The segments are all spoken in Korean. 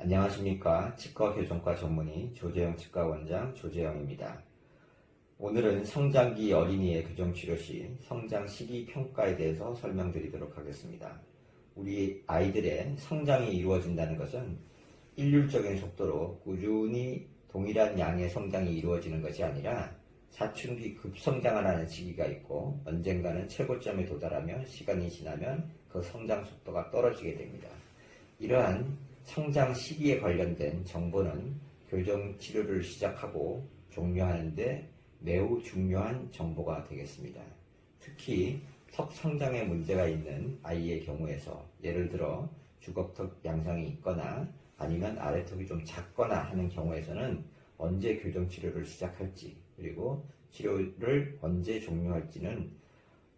안녕하십니까. 치과 교정과 전문의 조재영 치과원장 조재영입니다. 오늘은 성장기 어린이의 교정치료 시 성장 시기 평가에 대해서 설명드리도록 하겠습니다. 우리 아이들의 성장이 이루어진다는 것은 일률적인 속도로 꾸준히 동일한 양의 성장이 이루어지는 것이 아니라 사춘기 급성장을 하는 시기가 있고 언젠가는 최고점에 도달하며 시간이 지나면 그 성장 속도가 떨어지게 됩니다. 이러한 성장 시기에 관련된 정보는 교정 치료를 시작하고 종료하는데 매우 중요한 정보가 되겠습니다. 특히 턱 성장에 문제가 있는 아이의 경우에서 예를 들어 주걱턱 양상이 있거나 아니면 아래턱이 좀 작거나 하는 경우에서는 언제 교정 치료를 시작할지 그리고 치료를 언제 종료할지는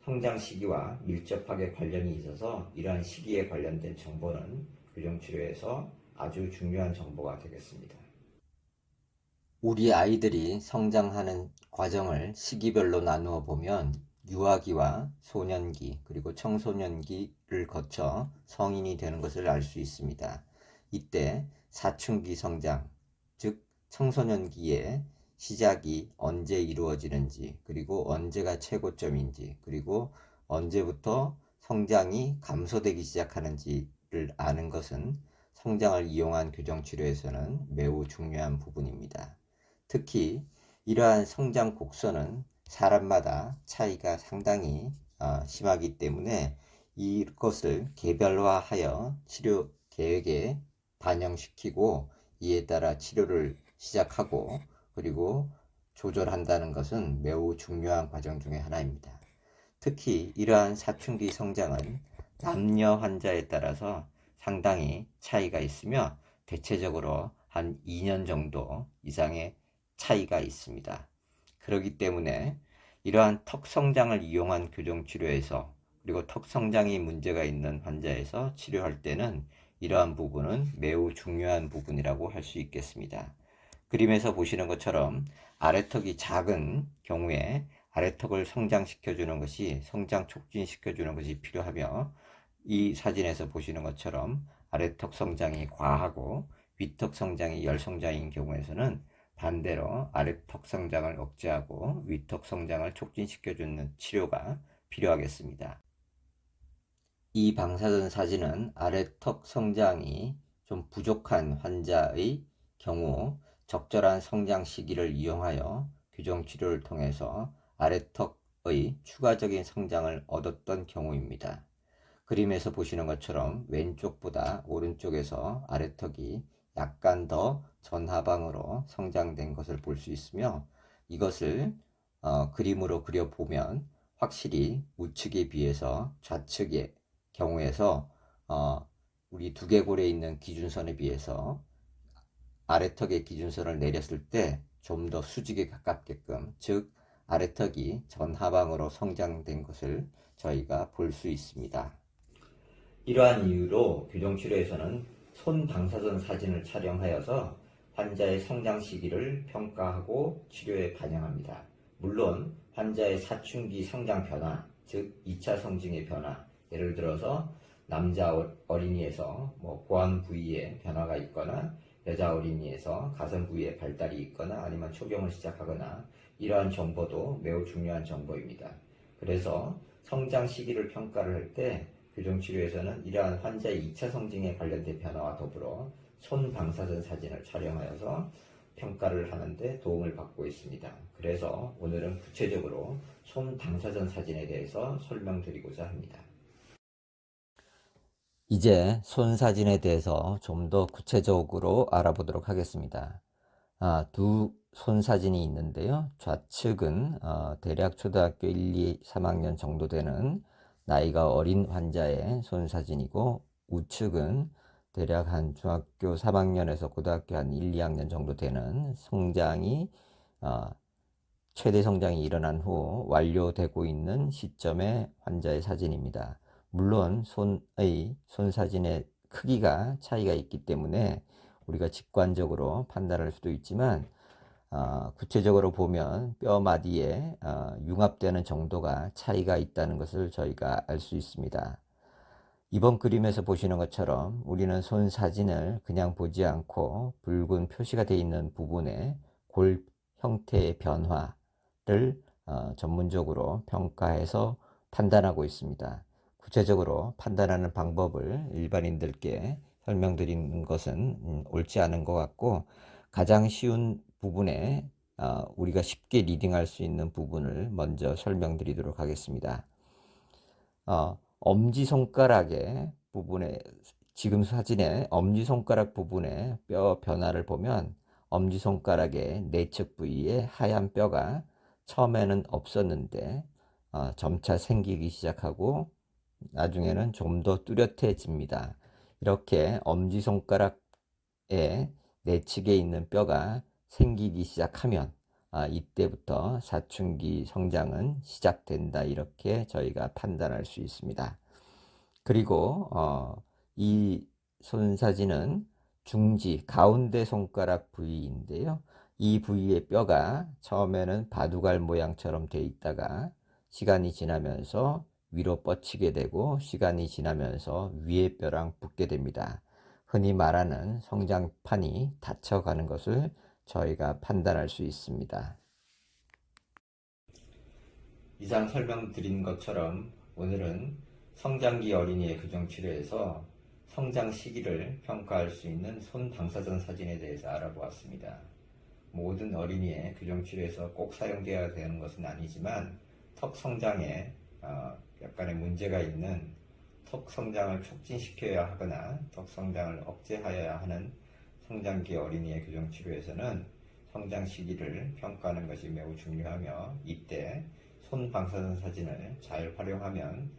성장 시기와 밀접하게 관련이 있어서 이러한 시기에 관련된 정보는 교정치료에서 아주 중요한 정보가 되겠습니다. 우리 아이들이 성장하는 과정을 시기별로 나누어 보면 유아기와 소년기 그리고 청소년기를 거쳐 성인이 되는 것을 알 수 있습니다. 이때 사춘기 성장, 즉 청소년기의 시작이 언제 이루어지는지 그리고 언제가 최고점인지 그리고 언제부터 성장이 감소되기 시작하는지를 아는 것은 성장을 이용한 교정 치료에서는 매우 중요한 부분입니다. 특히 이러한 성장 곡선은 사람마다 차이가 상당히 어, 심하기 때문에 이것을 개별화하여 치료 계획에 반영시키고 이에 따라 치료를 시작하고 그리고 조절한다는 것은 매우 중요한 과정 중의 하나입니다. 특히 이러한 사춘기 성장은 남녀 환자에 따라서 상당히 차이가 있으며 대체적으로 한 2년 정도 이상의 차이가 있습니다. 그렇기 때문에 이러한 턱 성장을 이용한 교정 치료에서 그리고 턱 성장이 문제가 있는 환자에서 치료할 때는 이러한 부분은 매우 중요한 부분이라고 할 수 있겠습니다. 그림에서 보시는 것처럼 아래턱이 작은 경우에 아래턱을 성장시켜 주는 것이 성장 촉진시켜 주는 것이 필요하며 이 사진에서 보시는 것처럼 아래턱 성장이 과하고 위턱 성장이 열성장인 경우에서는 반대로 아래턱 성장을 억제하고 위턱 성장을 촉진시켜 주는 치료가 필요하겠습니다. 이 방사선 사진은 아래턱 성장이 좀 부족한 환자의 경우 적절한 성장 시기를 이용하여 교정 치료를 통해서 아래턱의 추가적인 성장을 얻었던 경우입니다. 그림에서 보시는 것처럼 왼쪽보다 오른쪽에서 아래턱이 약간 더 전하방으로 성장된 것을 볼 수 있으며 이것을 어, 그림으로 그려보면 확실히 우측에 비해서 좌측의 경우에서 어, 우리 두개골에 있는 기준선에 비해서 아래턱의 기준선을 내렸을 때 좀 더 수직에 가깝게끔 즉 아래턱이 전하방으로 성장된 것을 저희가 볼 수 있습니다. 이러한 이유로 교정치료에서는 손 방사선 사진을 촬영하여서 환자의 성장 시기를 평가하고 치료에 반영합니다. 물론 환자의 사춘기 성장 변화, 즉 2차 성징의 변화, 예를 들어서 남자 어- 어린이에서 뭐 고안 부위에 변화가 있거나 여자 어린이에서 가슴 부위에 발달이 있거나 아니면 초경을 시작하거나 이러한 정보도 매우 중요한 정보입니다. 그래서 성장 시기를 평가를 할때 교정치료에서는 이러한 환자의 2차 성징에 관련된 변화와 더불어 손 방사선 사진을 촬영하여서 평가를 하는데 도움을 받고 있습니다. 그래서 오늘은 구체적으로 손 방사선 사진에 대해서 설명드리고자 합니다. 이제 손 사진에 대해서 좀 더 구체적으로 알아보도록 하겠습니다. 아, 두 손 사진이 있는데요. 좌측은 어, 대략 초등학교 1, 2, 3학년 정도 되는 나이가 어린 환자의 손 사진이고 우측은 대략 한 중학교 3학년에서 고등학교 한 1, 2학년 정도 되는 성장이 어, 최대 성장이 일어난 후 완료되고 있는 시점의 환자의 사진입니다. 물론 손의 손 사진의 크기가 차이가 있기 때문에 우리가 직관적으로 판단할 수도 있지만 어, 구체적으로 보면 뼈 마디에 어, 융합되는 정도가 차이가 있다는 것을 저희가 알 수 있습니다. 이번 그림에서 보시는 것처럼 우리는 손 사진을 그냥 보지 않고 붉은 표시가 되어 있는 부분에 골 형태의 변화를 어, 전문적으로 평가해서 판단하고 있습니다. 구체적으로 판단하는 방법을 일반인들께 설명드리는 것은 음, 옳지 않은 것 같고 가장 쉬운 부분에 어, 우리가 쉽게 리딩할 수 있는 부분을 먼저 설명드리도록 하겠습니다. 어, 엄지손가락의 부분에 지금 사진의 엄지손가락 부분의 뼈 변화를 보면 엄지손가락의 내측 부위에 하얀 뼈가 처음에는 없었는데 어, 점차 생기기 시작하고 나중에는 좀 더 뚜렷해집니다. 이렇게 엄지손가락의 내측에 있는 뼈가 생기기 시작하면 아, 이때부터 사춘기 성장은 시작된다 이렇게 저희가 판단할 수 있습니다. 그리고 어, 이 손사진은 중지 가운데 손가락 부위인데요. 이 부위의 뼈가 처음에는 바둑알 모양처럼 돼 있다가 시간이 지나면서 위로 뻗치게 되고 시간이 지나면서 위에 뼈랑 붙게 됩니다. 흔히 말하는 성장판이 닫혀가는 것을 저희가 판단할 수 있습니다. 이상 설명드린 것처럼 오늘은 성장기 어린이의 교정 치료에서 성장 시기를 평가할 수 있는 손 방사선 사진에 대해서 알아보았습니다. 모든 어린이의 교정 치료에서 꼭 사용되어야 되는 것은 아니지만 턱 성장에 어, 약간의 문제가 있는 턱 성장을 촉진시켜야 하거나 턱 성장을 억제하여야 하는 성장기 어린이의 교정 치료에서는 성장 시기를 평가하는 것이 매우 중요하며 이때 손 방사선 사진을 잘 활용하면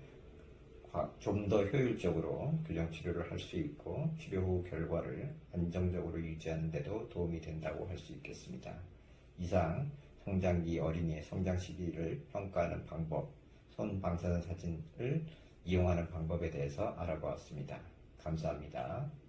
좀 더 효율적으로 교정 치료를 할 수 있고 치료 후 결과를 안정적으로 유지하는 데도 도움이 된다고 할 수 있겠습니다. 이상 성장기 어린이의 성장 시기를 평가하는 방법, 손 방사선 사진을 이용하는 방법에 대해서 알아보았습니다. 감사합니다.